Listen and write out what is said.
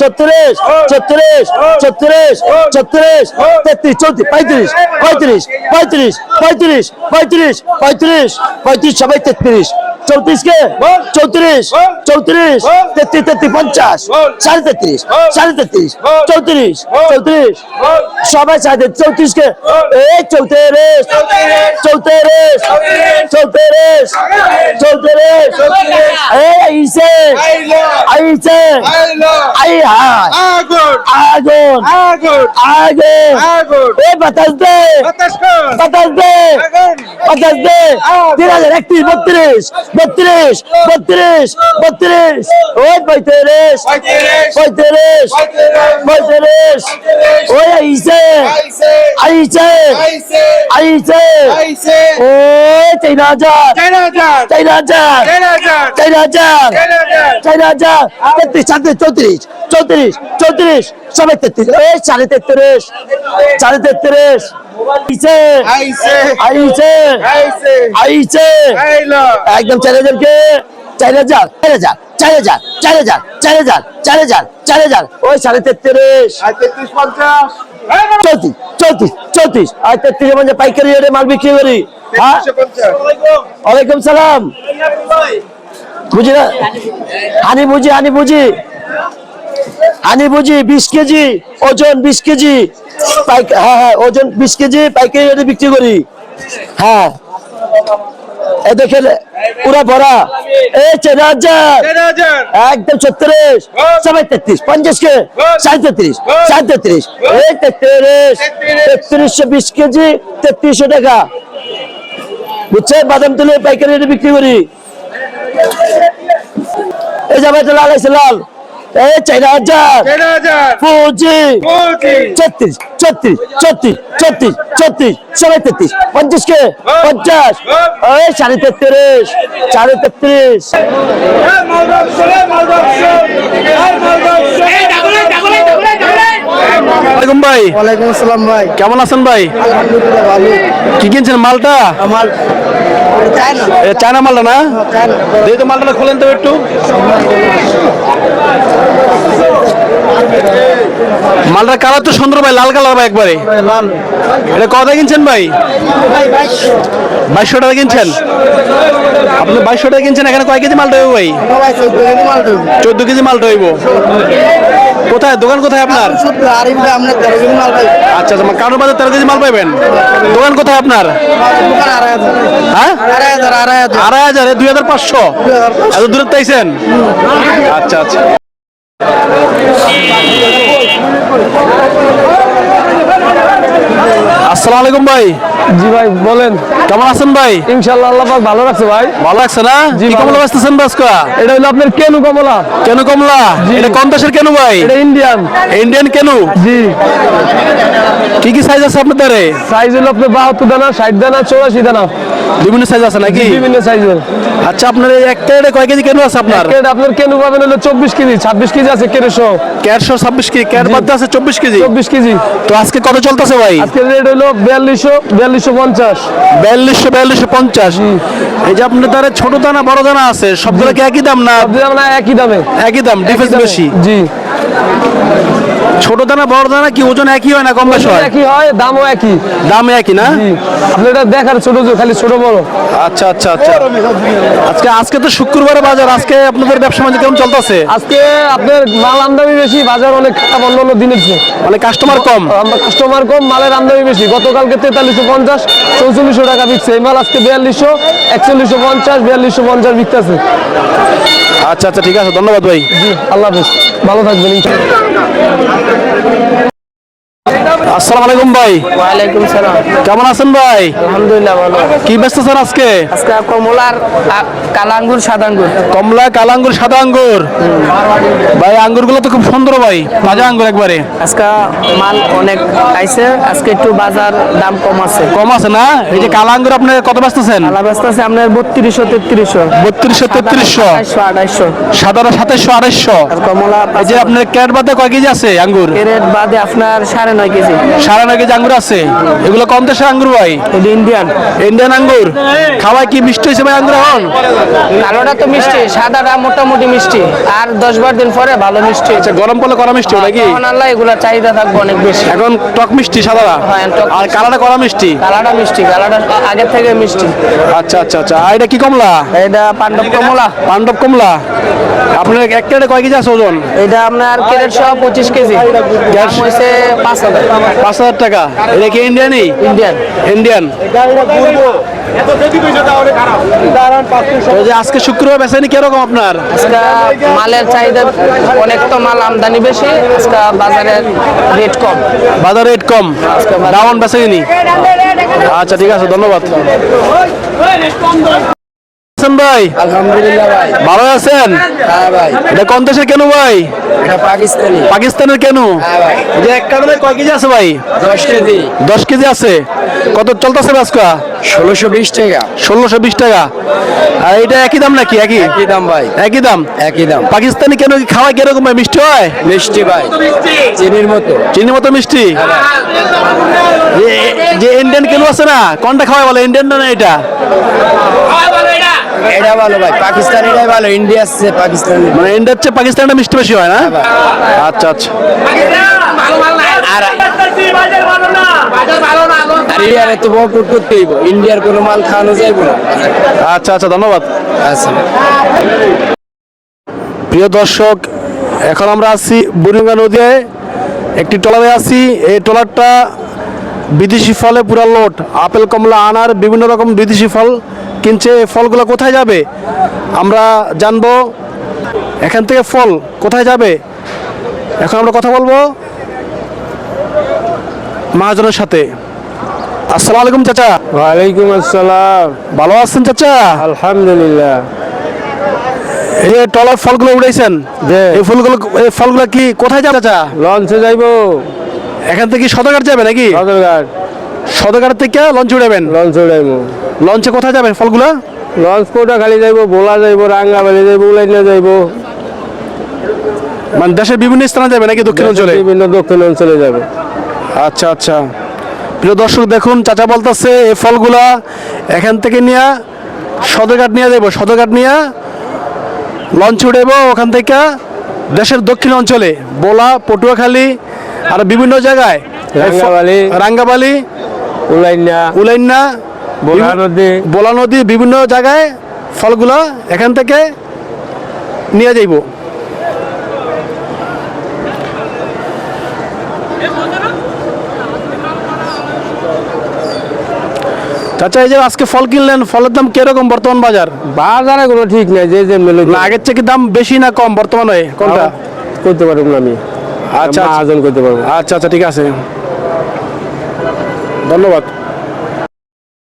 ছত্রিশ ছত্রিশ ছত্রিশ ছত্রিশ ছত্রিশ তেত্রিশ চৌত্রিশ পঁয়ত্রিশ পঁয়ত্রিশ পঁয়ত্রিশ পঁয়ত্রিশ পঁয়ত্রিশ পঁয়ত্রিশ পঁয়ত্রিশ সবাই তেত্রিশ চৌত্রিশ কে চৌত্রিশ চৌত্রিশ তেত্রিশ তেত্রিশ পঞ্চাশ সাড়ে তেত্রিশ সাড়ে তেত্রিশ চৌত্রিশ চৌত্রিশ সবাই সাড়ে চৌত্রিশ কে এই চৌত্রিশ চৌত্রিশ চৌত্রিশ চৌত্রিশ এই আইসে আইসে আই হায় আগুন। আগুন। আগুন। আগুন। আগুন। এই বাতাস দে। বাতাস কর। বাতাস দে। পঞ্চাশ দে। তিন হাজার একত্রিশ বত্রিশ বত্রিশ বত্রিশ বত্রিশ। ওই পঁয়ত্রিশ। পঁয়ত্রিশ। পঁয়ত্রিশ। ওই আইসে আইসে আইসে ওই তিন হাজার। চার হাজার। তিন হাজার। চার হাজার। চার হাজার। তেত্রিশ সাতত্রিশ চৌত্রিশ চৌত্রিশ চৌত্রিশ সবাই তেত্রিশ এই সাড়ে তেত্রিশ সাড়ে তেত্রিশ একদম চার হাজার চার হাজার চার হাজার চার হাজার চার হাজার চার হাজার চার হাজার ওই সাড়ে তেত্রিশ। চৌত্রিশ চৌত্রিশ চৌত্রিশ আর তেত্রিশ মানে পাইকারি মাল বিক্রি করি। হ্যাঁ? ওয়ালাইকুম সালাম। বুঝি না? হানি বুঝি হানি বুঝি। হানি বুঝি বিশ কেজি ওজন বিশ কেজি হ্যাঁ হ্যাঁ ওজন বিশ কেজি পাইকারি রেটে বিক্রি করি। হ্যাঁ। এ দেখেন পুরা ভরা। এই চার হাজার একদম ছত্রিশ। সবাই তেত্রিশ। পঞ্চাশ কে? সাড়ে তেত্রিশ। সাড়ে তেত্রিশ। এই তেত্রিশ। তেত্রিশশো বিশ কেজি তেত্রিশশো টাকা। বুঝছেন? বাদাম তুলে পাইকারি রেটে বিক্রি করি। এই যাবে তো লাল আছে লাল। এই চার হাজার। পঁচিশ ছত্রিশ ছত্রিশ ছত্রিশ ছত্রিশ ছত্রিশ সবাই তেত্রিশ পঞ্চাশ কে? পঞ্চাশ। এই সাড়ে তেত্রিশ সাড়ে তেত্রিশ। ওয়ালাইকুম ভাই। ওয়ালাইকুম আসসালাম ভাই। কেমন আছেন ভাই? আলহামদুলিল্লাহ ভালো। কি কিনছেন মালটা? আমার চায়না। মালটা না? দেখি তো মালটা খোলেন তো একটু। মালটার কালার তো সুন্দর ভাই লাল কালার ভাই একবারে। এটা কত কিনছেন ভাই? বাইশশো। টাকা কিনছেন? আপনি বাইশশো টাকা কিনছেন এখানে কয় কেজি মালটা হইব ভাই? চোদ্দ কেজি মালটা হইব কোথায় দোকান কোথায় আপনার? আচ্ছা আচ্ছা কারোর বাজার তেরো কেজি মাল পাইবেন? দোকান কোথায় আপনার? আড়াই হাজার হ্যাঁ আড়াই হাজার দুই হাজার পাঁচশো। এত দূরে তাইছেন আচ্ছা আচ্ছা। আসসালামু আলাইকুম ভাই। জি ভাই বলেন। কেমন আছেন ভাই? ইনশাল্লাহ আল্লাহ পাক ভালো রাখছে ভাই। ভালো লাগছে না? জি, কমলা বেচতেছেন বাসকা এটা হলো আপনার কেনু কমলা। কেন কমলা? এটা কোন দেশের কেন ভাই? এটা ইন্ডিয়ান। ইন্ডিয়ান কেন? জি। কি কি সাইজ আছে আপনাদের সাইজ হলো আপনার বাহাত্তর দানা ষাট দানা চৌরাশি দানা। বিভিন্ন সাইজ আছে নাকি? বিভিন্ন সাইজের আচ্ছা আপনার এই একটা এটা কয় কেজি কেন আছে আপনার? কেন আপনার কেনু পাবেন হলো চব্বিশ কেজি ছাব্বিশ কেজি আছে কেনশো ক্যারশো ছাব্বিশ কেজি ক্যার বাদে আছে চব্বিশ কেজি? চব্বিশ কেজি। তো আজকে কত চলতেছে ভাই? আজকের রেট হলো বিয়াল্লিশশো বিয়াল্লিশশো পঞ্চাশ। বিয়াল্লিশশো বিয়াল্লিশশো পঞ্চাশ। এই যে আপনার দ্বারা ছোট দানা বড় দানা আছে সবগুলো কি একই দাম না? দাম। একই দামে একই দাম। ডিফারেন্স বেশি। জি। ছোট দানা বড় দানা কি ওজন একই হয় না কম বেশি হয়? একই হয় দামও একই। দাম একই না? আপনি এটা দেখার ছোট ছোট, খালি ছোট বড়। আচ্ছা আচ্ছা আচ্ছা। আজকে আজকে তো শুক্রবারে বাজার আজকে আপনাদের ব্যবসা বাণিজ্য কেমন চলতেছে? আজকে আপনার মাল আমদানি বেশি বাজার অনেক খারাপ অন্য অন্য দিনের চেয়ে। মানে কাস্টমার কম? আমরা কাস্টমার কম মালের আমদানি বেশি। গতকালকে তেতাল্লিশশো পঞ্চাশ চৌচল্লিশশো টাকা বিকছে। এই মাল আজকে বিয়াল্লিশশো একচল্লিশশো পঞ্চাশ বিয়াল্লিশশো পঞ্চাশ বিকতেছে। আচ্ছা আচ্ছা ঠিক আছে ধন্যবাদ ভাই। জি আল্লাহ হাফেজ। ভালো থাকবেন Gracias. আসসালামু আলাইকুম ভাই। ওয়ালাইকুম সালাম। কেমন আছেন ভাই? আলহামদুলিল্লাহ ভালো কি ব্যস্ত স্যার আজকে? আজকে কমলার কালা আঙ্গুর সাদা আঙ্গুর কমলা কালা সাদা আঙ্গুর ভাই আঙ্গুরগুলো তো খুব সুন্দর ভাই। তাজা আঙ্গুর একবারে। আজকে মাল অনেক আইছে। আজকে একটু বাজার দাম কম আছে। কম আছে না? এই যে কালা আঙ্গুর আপনি কত কালা আপনার বত্রিশশো তেত্রিশশো। বত্রিশশো তেত্রিশশো। আড়াইশো আড়াইশো সাদাটা সাতাইশশো আড়াইশো আর কমলা এই যে আপনার ক্যারেট বাদে কয় কেজি আছে আঙ্গুর? ক্যারেট বাদে আপনার সাড়ে নয় কেজি। সাড়ে নয় আঙ্গুর আছে? এগুলো কম দেশের আঙ্গুর ভাই? ইন্ডিয়ান ইন্ডিয়ান আঙ্গুর? খাওয়ায় কি মিষ্টি হয়েছে ভাই আঙ্গুর এখন? কালোটা তো মিষ্টি সাদাটা মোটামুটি মিষ্টি। আর দশ বার দিন পরে ভালো মিষ্টি। আচ্ছা গরম পড়লে করা মিষ্টি নাকি? আল্লাহ এগুলোর চাহিদা থাকবে অনেক বেশি। এখন টক মিষ্টি সাদারা হ্যাঁ, আর কালারটা করা মিষ্টি? কালাটা মিষ্টি কালাটা আগের থেকে মিষ্টি। আচ্ছা আচ্ছা আচ্ছা। আর এটা কি কমলা? এটা পাণ্ডব কমলা। পাণ্ডব কমলা? আপনার এক ক্যারেটে কয় কেজি আছে ওজন? এটা আপনার কেরেট সহ পঁচিশ কেজি। দাম হয়েছে পাঁচ হাজার। পাঁচ হাজার টাকা। এটা কি ইন্ডিয়ানই ইন্ডিয়ান ইন্ডিয়ান আজকে শুক্রবার বেচানি কীরকম আপনার? মালের চাহিদা অনেক তো মাল আমদানি বেশি আজকে বাজারের রেট কম। বাজার রেট কম? ডাউন বেচাইনি আচ্ছা ঠিক আছে ধন্যবাদ। আছেন ভাই? আলহামদুলিল্লাহ ভাই। ভালো আছেন? হ্যাঁ ভাই। এটা কোন দেশের কেন ভাই? এটা পাকিস্তানি। পাকিস্তানের কেন? হ্যাঁ ভাই। যে এক কারণে কয় কেজি আছে ভাই? দশ কেজি। দশ কেজি আছে। কত চলতেছে আজকা? ষোলোশো বিশ টাকা। ষোলোশো বিশ টাকা। আর এটা একই দাম নাকি? একই? কি দাম ভাই। একই দাম? একই দাম। পাকিস্তানি কেন কি খাওয়া কীরকম ভাই? মিষ্টি হয়? মিষ্টি ভাই। চিনির মতো। চিনির মতো মিষ্টি? যে- যে ইন্ডিয়ান কেন আছে না? কোনটা খাওয়া বলে? ইন্ডিয়ান না এটা? এটা ভালো ভাই পাকিস্তানিটাই ভালো ইন্ডিয়া আছে পাকিস্তানি। মানে ইন্ডিয়ার চেয়ে পাকিস্তানটা মিষ্টি বেশি হয় না? আচ্ছা আচ্ছা। আর ইয়ারে তো করতে হইব ইন্ডিয়ার কোনো মাল খাওয়ানো যাইব না। আচ্ছা আচ্ছা ধন্যবাদ। আচ্ছা প্রিয় দর্শক এখন আমরা আছি বুড়িগঙ্গা নদীতে একটি ট্রলারে আছি। এই ট্রলারটা বিদেশি ফলে পুরা লোড। আপেল কমলা আনার বিভিন্ন রকম বিদেশি ফল কিনছে ফলগুলো কোথায় যাবে? আমরা জানব এখান থেকে ফল কোথায় যাবে? এখন আমরা কথা বলব মহাজনের সাথে। আসসালামু আলাইকুম চাচা। ওয়ালাইকুম আসসালাম। ভালো আছেন চাচা? আলহামদুলিল্লাহ। এই টলার ফলগুলো উড়াইছেন যে। এই ফুলগুলো এই ফলগুলো কি কোথায় যাবে চাচা? লঞ্চে যাইব। এখান থেকে সদরঘাট যাবে নাকি? সদরঘাট। সদরঘাট থেকে লঞ্চ উড়াবেন লঞ্চে যাইব লঞ্চে কোথায় যাবেন ফলগুলো? লঞ্চ কোটা খালি যাইব বোলা যাইব রাঙ্গাবালি যাইব উলাইনা যাইব। মানে দেশের বিভিন্ন স্থানে যাবে নাকি দক্ষিণ অঞ্চলে? বিভিন্ন দক্ষিণ অঞ্চলে যাবে। আচ্ছা আচ্ছা। প্রিয় দর্শক দেখুন চাচা বলতেছে এই ফলগুলা এখান থেকে নিয়ে সদরঘাট নিয়ে যাব সদরঘাট নিয়ে লঞ্চ উড়াবো ওখান থেকে দেশের দক্ষিণ অঞ্চলে। বোলা পটুয়াখালী আর বিভিন্ন জায়গায়। রাঙ্গাবালি। উলাইন্না বোলা নদী। বোলা নদী বিভিন্ন জায়গায় ফলগুলো এখান থেকে নিয়ে যাইব। চাচা এই যে আজকে ফল কিনলেন ফলের দাম কীরকম বর্তমান বাজার? বাজারে কোনো ঠিক নাই যে যে থেকে দাম বেশি না কম বর্তমানে? কোনটা? করতে পারব না আমি। আচ্ছা আয়োজন করতে পারব। আচ্ছা আচ্ছা ঠিক আছে। ধন্যবাদ।